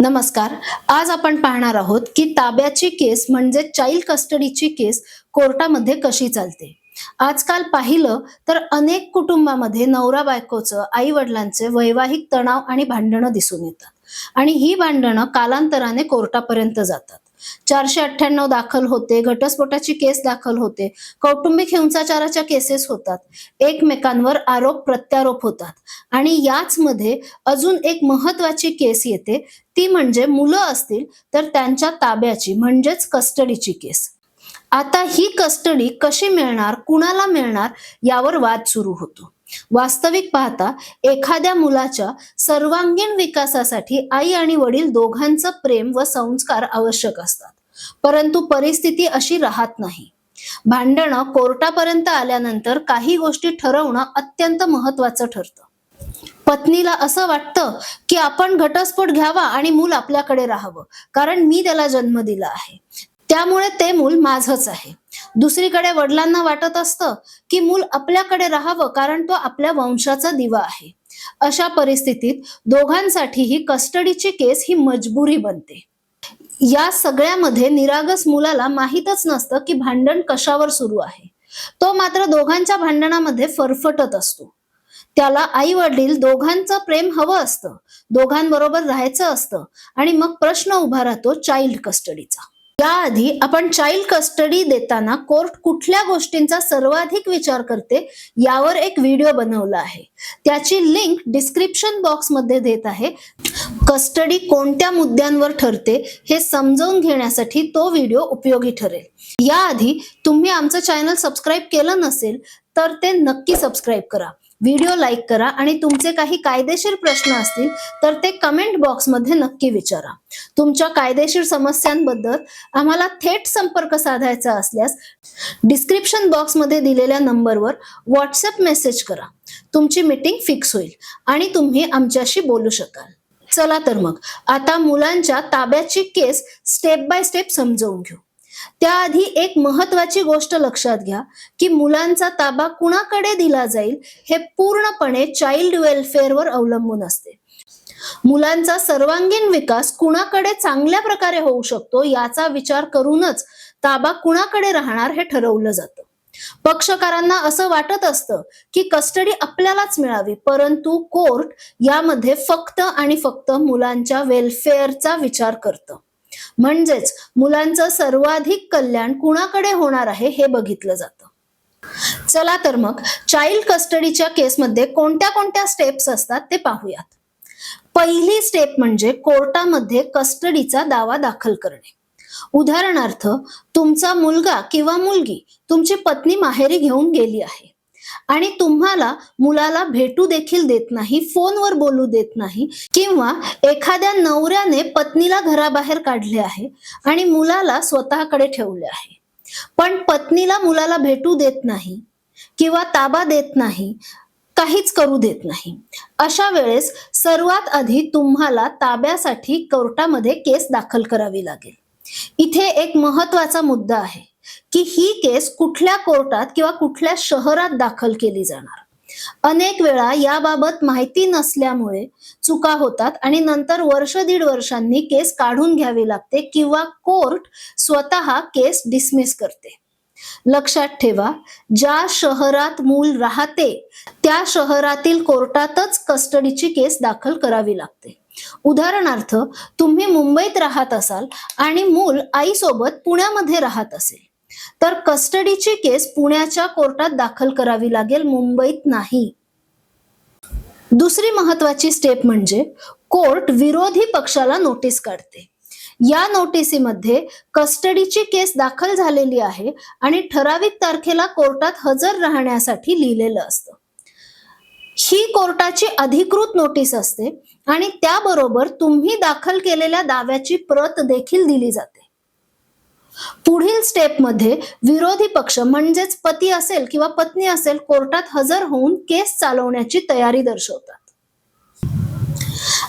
नमस्कार. आज आपण पाहणार आहोत की ताब्याची केस म्हणजे चाइल्ड कस्टडीची केस कोर्टामध्ये कशी चालते? आजकाल पाहिलं तर अनेक कुटुंबामध्ये नवरा बायकोचं आई वडिलांचे वैवाहिक तणाव आणि भांडणं दिसून येतात. आणि ही भांडणं कालांतराने कोर्टापर्यंत जातात. चारशे अठ्ठ्याण्णव दाखल होते. घटस्फोटाची केस दाखल होते. कौटुंबिक हिंसाचाराच्या केसेस होतात. एकमेकांवर आरोप प्रत्यारोप होतात. आणि याच मध्ये अजून एक महत्वाची केस येते. ती म्हणजे मुलं असतील तर त्यांच्या ताब्याची म्हणजेच कस्टडीची केस. आता ही कस्टडी कशी मिळणार कुणाला मिळणार यावर वाद सुरू होतो. वास्तविक पाहता एखाद्या मुलाच्या सर्वांगीण विकासासाठी आई आणि वडील दोघांचं प्रेम व संस्कार आवश्यक असतात. परंतु परिस्थिती अशी राहत नाही. भांडणं कोर्टापर्यंत आल्यानंतर काही गोष्टी ठरवणं अत्यंत महत्वाचं ठरतं. पत्नीला असं वाटतं की आपण घटस्फोट घ्यावा आणि मूल आपल्याकडे राहावं कारण मी त्याला जन्म दिला आहे. त्यामुळे ते मूल माझंच आहे. दुसरीकडे वडिलांना वाटत असतं की मूल आपल्याकडे राहावं कारण तो आपल्या वंशाचा दिवा आहे. अशा परिस्थितीत दोघांसाठी ही कस्टडीची केस ही मजबुरी बनते. या सगळ्यामध्ये निरागस मुलाला माहीतच नसतं की भांडण कशावर सुरू आहे. तो मात्र दोघांच्या भांडणामध्ये फरफटत असतो. त्याला आई वडील दोघांचं प्रेम हवं असतं. दोघांबरोबर राहायचं असतं आणि मग प्रश्न उभा राहतो चाइल्ड कस्टडीचा याआधी आपण चाइल्ड कस्टडी देताना कोर्ट कुठल्या गोष्टींचा सर्वाधिक विचार करते यावर एक व्हिडिओ बनवला आहे. त्याची लिंक डिस्क्रिप्शन बॉक्समध्ये देत आहे. कस्टडी कोणत्या मुद्द्यांवर ठरते हे समजावून घेण्यासाठी तो व्हिडिओ उपयोगी ठरेल. याआधी तुम्ही आमचं चॅनल सबस्क्राईब केलं नसेल तर ते नक्की सबस्क्राईब करा. व्हिडिओ लाईक करा आणि तुमचे काही कायदेशीर प्रश्न असतील तर ते कमेंट बॉक्समध्ये नक्की विचारा. तुमच्या कायदेशीर समस्यांबद्दल आम्हाला थेट संपर्क साधायचा असल्यास डिस्क्रिप्शन बॉक्समध्ये दिलेल्या नंबरवर व्हॉट्सअप मेसेज करा. तुमची मीटिंग फिक्स होईल आणि तुम्ही आमच्याशी बोलू शकाल. चला तर मग आता मुलांच्या ताब्याची केस स्टेप बाय स्टेप समजवून घेऊ. त्याआधी एक महत्वाची गोष्ट लक्षात घ्या की मुलांचा ताबा कुणाकडे दिला जाईल हे पूर्णपणे चाइल्ड वेलफेअरवर अवलंबून असते. मुलांचा सर्वांगीण विकास कुणाकडे चांगल्या प्रकारे होऊ शकतो याचा विचार करूनच ताबा कुणाकडे राहणार हे ठरवलं जातं. पक्षकारांना असं वाटत असतं की कस्टडी आपल्यालाच मिळावी परंतु कोर्ट यामध्ये फक्त आणि फक्त मुलांच्या वेलफेअरचा विचार करतं. म्हणजेच मुलांचं सर्वाधिक कल्याण कुणाकडे होणार आहे हे बघितलं जातं. चला तर मग चाइल्ड कस्टडीच्या केसमध्ये कोणत्या कोणत्या स्टेप्स असतात ते पाहूयात. पहिली स्टेप म्हणजे कोर्टामध्ये कस्टडीचा दावा दाखल करणे. उदाहरणार्थ तुमचा मुलगा किंवा मुलगी तुमची पत्नी माहेरी घेऊन गेली आहे. आणि तुम्हाला मुलाला भेटू देखील देत नाही फोनवर बोलू देत नाही किंवा एखाद्या नवऱ्याने पत्नीला घराबाहेर काढले आहे आणि मुलाला स्वतःकडे ठेवले आहे. पण पत्नीला मुलाला भेटू देत नाही किंवा ताबा देत नाही काहीच करू देत नाही. अशा वेळेस सर्वात आधी तुम्हाला ताब्यासाठी कोर्टामध्ये केस दाखल करावी लागेल. इथे एक महत्त्वाचा मुद्दा आहे. की ही केस कुठल्या कोर्टात किंवा कुठल्या शहरात दाखल केली जाणार. अनेक वेळा याबाबत माहिती नसल्यामुळे चुका होतात आणि नंतर वर्ष दीड वर्षांनी केस काढून घ्यावी लागते किंवा कोर्ट स्वतः केस डिसमिस करते. लक्षात ठेवा ज्या शहरात मूल राहते त्या शहरातील कोर्टातच कस्टडीची केस दाखल करावी लागते. उदाहरणार्थ तुम्ही मुंबईत राहत असाल आणि मूल आईसोबत पुण्यामध्ये राहत असेल. तर कस्टडीची केस पुण्याच्या कोर्टात दाखल करावी लागेल मुंबईत नाही. दुसरी महत्वाची स्टेप म्हणजे कोर्ट विरोधी पक्षाला नोटीस काढते. या नोटिसीमध्ये कस्टडीची केस दाखल झालेली आहे आणि ठराविक तारखेला कोर्टात हजर राहण्यासाठी लिहिलेलं असतं. ही कोर्टाची अधिकृत नोटीस असते आणि त्याबरोबर तुम्ही दाखल केलेल्या दाव्याची प्रत देखील दिली जाते. पुढील स्टेपमध्ये विरोधी पक्ष म्हणजेच पती असेल किंवा पत्नी असेल कोर्टात हजर होऊन केस चालवण्याची तयारी दर्शवतात.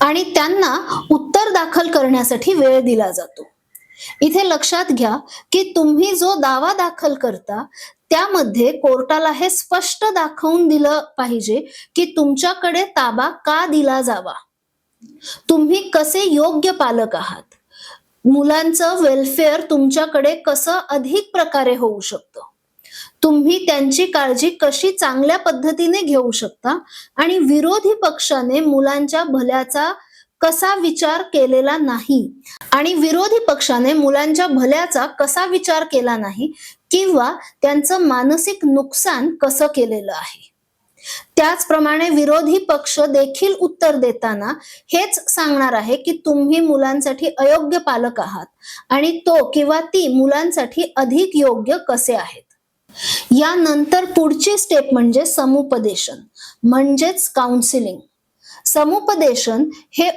आणि त्यांना उत्तर दाखल करण्यासाठी वेळ दिला जातो. इथे लक्षात घ्या की तुम्ही जो दावा दाखल करता त्यामध्ये कोर्टाला हे स्पष्ट दाखवून दिलं पाहिजे की तुमच्याकडे ताबा का दिला जावा. तुम्ही कसे योग्य पालक आहात? मुलांचं वेलफेअर तुमच्याकडे कसं अधिक प्रकारे होऊ शकतं? तुम्ही त्यांची काळजी कशी चांगल्या पद्धतीने घेऊ शकता? आणि विरोधी पक्षाने मुलांच्या भल्याचा कसा विचार केलेला नाही? आणि विरोधी पक्षाने मुलांच्या भल्याचा कसा विचार केला नाही? किंवा त्यांचं मानसिक नुकसान कसं केलेलं आहे? त्याचप्रमाणे विरोधी पक्ष देखील उत्तर देताना हेच सांगणार आहे की तुम्ही मुलांसाठी अयोग्य पालक आहात आणि तो किंवा ती मुलांसाठी अधिक योग्य कसे आहेत? यानंतर पुढची स्टेप म्हणजे समुपदेशन म्हणजेच काउन्सिलिंग समुपदेशन हे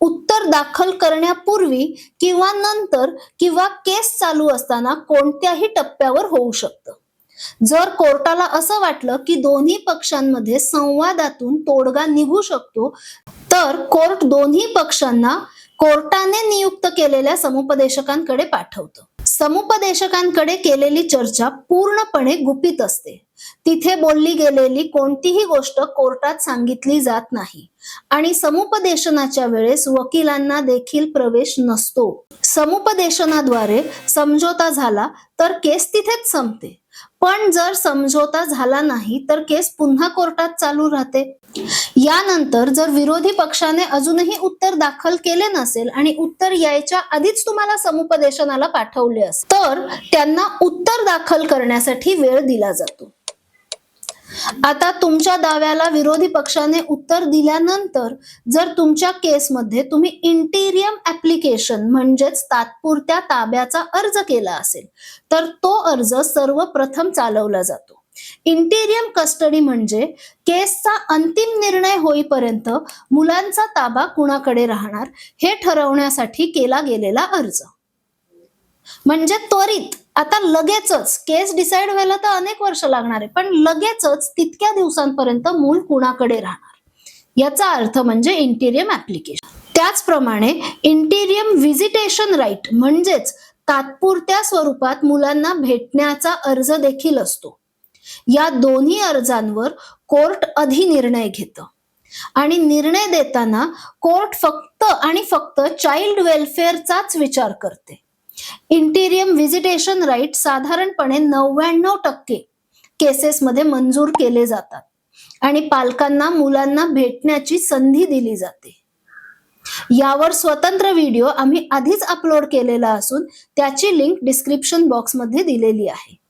उत्तर दाखल करण्यापूर्वी किंवा नंतर किंवा केस चालू असताना कोणत्याही टप्प्यावर होऊ शकतं. जर कोर्टाला असं वाटलं की दोन्ही पक्षांमध्ये संवादातून तोडगा निघू शकतो तर कोर्ट दोन्ही पक्षांना कोर्टाने नियुक्त केलेल्या समुपदेशकांकडे पाठवतं. समुपदेशकांकडे केलेली चर्चा पूर्णपणे गुपित असते. तिथे बोलली गेलेली कोणतीही गोष्ट कोर्टात सांगितली जात नाही आणि समुपदेशनाच्या वेळेस वकिलांना देखील प्रवेश नसतो. समुपदेशनाद्वारे समझोता झाला तर केस तिथेच संपते. पण जर समझोता झाला नाही तर केस पुन्हा कोर्टात चालू राहते. यानंतर जर विरोधी पक्षाने अजूनही उत्तर दाखल केले नसेल आणि उत्तर यायच्या आधीच तुम्हाला समुपदेशनाला पाठवले असेल तर त्यांना उत्तर दाखल करण्यासाठी वेळ दिला जातो. आता तुमच्या दाव्याला विरोधी पक्षाने उत्तर दिल्यानंतर जर तुमच्या केसमध्ये तुम्ही इंटिरियम ऍप्लिकेशन म्हणजेच तात्पुरत्या ताब्याचा अर्ज केला असेल तर तो अर्ज सर्वप्रथम चालवला जातो. इंटिरियम कस्टडी म्हणजे केसचा अंतिम निर्णय होईपर्यंत मुलांचा ताबा कुणाकडे राहणार हे ठरवण्यासाठी केला गेलेला अर्ज. म्हणजे त्वरित. आता लगेचच केस डिसाईड व्हायला तर अनेक वर्ष लागणार आहे पण लगेचच तितक्या दिवसांपर्यंत मूल कुणाकडे राहणार? याचा अर्थ म्हणजे इंटिरियम ऍप्लिकेशन त्याचप्रमाणे इंटिरियम व्हिजिटेशन राईट म्हणजेच तात्पुरत्या स्वरूपात मुलांना भेटण्याचा अर्ज देखील असतो. या दोन्ही अर्जांवर कोर्ट अधिनिर्णय घेतं. आणि निर्णय देताना कोर्ट फक्त आणि फक्त चाइल्ड वेलफेअरचाच विचार करते. इंटिरियम व्हिजिटेशन राईट साधारणपणे नव्याण्णव टक्के केसेसमध्ये मंजूर केले जातात. आणि पालकांना मुलांना भेटण्याची संधी दिली जाते. यावर स्वतंत्र व्हिडिओ आम्ही आधीच अपलोड केलेला असून त्याची लिंक डिस्क्रिप्शन बॉक्समध्ये दिलेली आहे.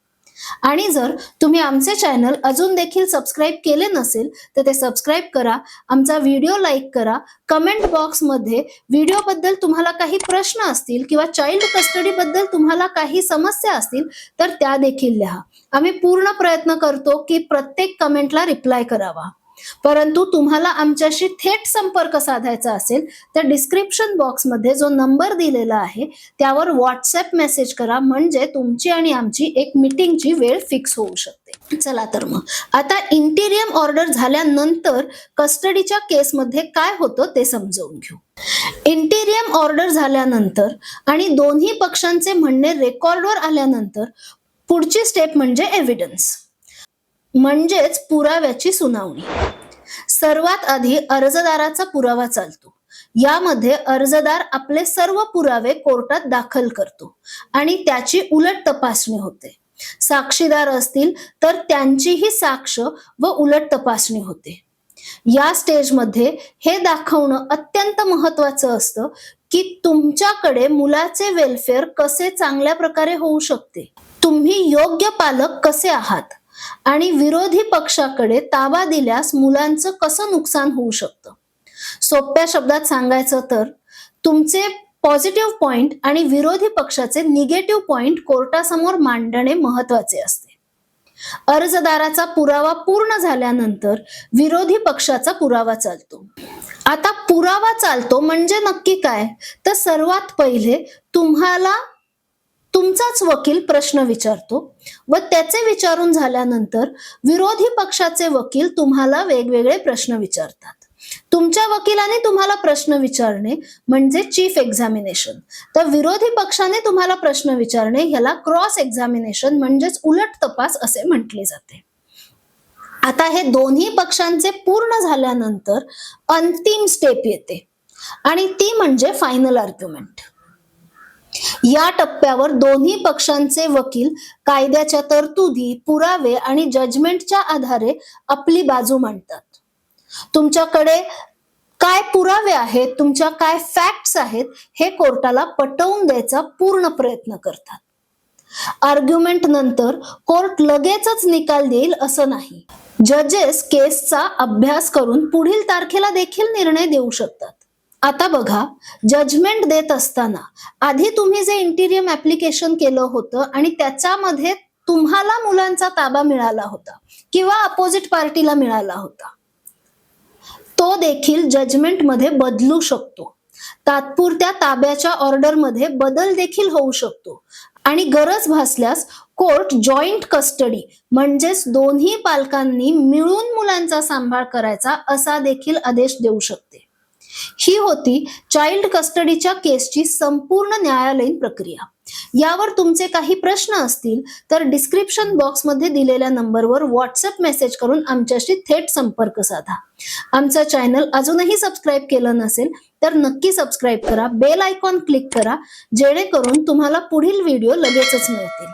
आणि जर तुम्ही आमचे चॅनल अजून देखील सबस्क्राईब केले नसेल तर ते सबस्क्राईब करा आमचा व्हिडिओ लाईक करा. कमेंट बॉक्समध्ये व्हिडिओबद्दल तुम्हाला काही प्रश्न असतील किंवा चाइल्ड कस्टडी बद्दल तुम्हाला काही समस्या असतील तर त्या देखील लिहा. आम्ही पूर्ण प्रयत्न करतो की प्रत्येक कमेंटला रिप्लाय करावा. परंतु तुम्हाला आमच्याशी थेट संपर्क साधायचा असेल तर डिस्क्रिप्शन बॉक्समध्ये जो नंबर दिलेला आहे त्यावर व्हॉट्सअप मेसेज करा. म्हणजे तुमची आणि आमची एक मीटिंगची वेळ फिक्स होऊ शकते. चला तर मग. आता इंटिरियम ऑर्डर झाल्यानंतर कस्टडीच्या केसमध्ये काय होतं ते समजवून घेऊ. इंटिरियम ऑर्डर झाल्यानंतर आणि दोन्ही पक्षांचे म्हणणे रेकॉर्डवर आल्यानंतर पुढची स्टेप म्हणजे एव्हिडन्स म्हणजेच पुराव्याची सुनावणी. सर्वात आधी अर्जदाराचा पुरावा चालतो. यामध्ये अर्जदार आपले सर्व पुरावे कोर्टात दाखल करतो आणि त्याची उलट तपासणी होते. साक्षीदार असतील तर त्यांचीही साक्ष व उलट तपासणी होते. या स्टेजमध्ये हे दाखवणं अत्यंत महत्वाचं असतं की तुमच्याकडे मुलाचे वेलफेअर कसे चांगल्या प्रकारे होऊ शकते. तुम्ही योग्य पालक कसे आहात? आणि विरोधी पक्षाकडे ताबा दिल्यास मुलांचं कसं नुकसान होऊ शकतं? सोप्या शब्दात सांगायचं तर तुमचे पॉझिटिव्ह पॉइंट आणि विरोधी पक्षाचे निगेटिव्ह पॉइंट कोर्टासमोर मांडणे महत्त्वाचे असते. अर्जदाराचा पुरावा पूर्ण झाल्यानंतर विरोधी पक्षाचा पुरावा चालतो. आता पुरावा चालतो म्हणजे नक्की काय? तर सर्वात पहिले तुम्हाला तुमचाच वकील प्रश्न विचारतो व त्याचे विचारून झाल्यानंतर विरोधी पक्षाचे वकील तुम्हाला वेगवेगळे प्रश्न विचारतात. तुमच्या वकिलाने तुम्हाला प्रश्न विचारणे म्हणजे चीफ एक्झामिनेशन तर विरोधी पक्षाने तुम्हाला प्रश्न विचारणे ह्याला क्रॉस एक्झामिनेशन म्हणजेच उलट तपास असे म्हटले जाते. आता हे दोन्ही पक्षांचे पूर्ण झाल्यानंतर अंतिम स्टेप येते. आणि ती म्हणजे फायनल आर्ग्युमेंट या टप्प्यावर दोन्ही पक्षांचे वकील कायद्याच्या तरतुदी पुरावे आणि जजमेंटच्या आधारे आपली बाजू मांडतात. तुमच्याकडे काय पुरावे आहेत तुमच्या काय फॅक्ट्स आहेत हे कोर्टाला पटवून द्यायचा पूर्ण प्रयत्न करतात. आर्ग्युमेंट नंतर कोर्ट लगेचच निकाल देईल असं नाही. जजेस केसचा अभ्यास करून पुढील तारखेला देखील निर्णय देऊ शकतात. आता बघा जजमेंट देत असताना आधी तुम्ही जे इंटिरियम ऍप्लिकेशन केलं होतं आणि त्याच्यामध्ये तुम्हाला मुलांचा ताबा मिळाला होता किंवा अपोजिट पार्टीला मिळाला होता. तो देखील जजमेंटमध्ये बदलू शकतो. तात्पुरत्या ताब्याच्या ऑर्डरमध्ये बदल देखील होऊ शकतो. आणि गरज भासल्यास कोर्ट जॉईंट कस्टडी म्हणजेच दोन्ही पालकांनी मिळून मुलांचा सांभाळ करायचा असा देखील आदेश देऊ शकते. ही होती चाइल्ड कस्टडीच्या केसची संपूर्ण न्यायालयीन प्रक्रिया. यावर तुमचे काही प्रश्न असतील तर डिस्क्रिप्शन बॉक्समध्ये दिलेल्या नंबरवर व्हॉट्सअप मेसेज करून आमच्याशी थेट संपर्क साधा. आमचा चॅनल अजूनही सबस्क्राईब केलं नसेल तर नक्की सबस्क्राईब करा बेल आयकॉन क्लिक करा जेणेकरून तुम्हाला पुढील व्हिडिओ लगेचच मिळतील.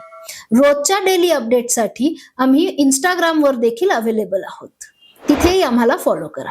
रोजच्या डेली अपडेटसाठी आम्ही इंस्टाग्रामवर देखील अवेलेबल आहोत. तिथेही आम्हाला फॉलो करा.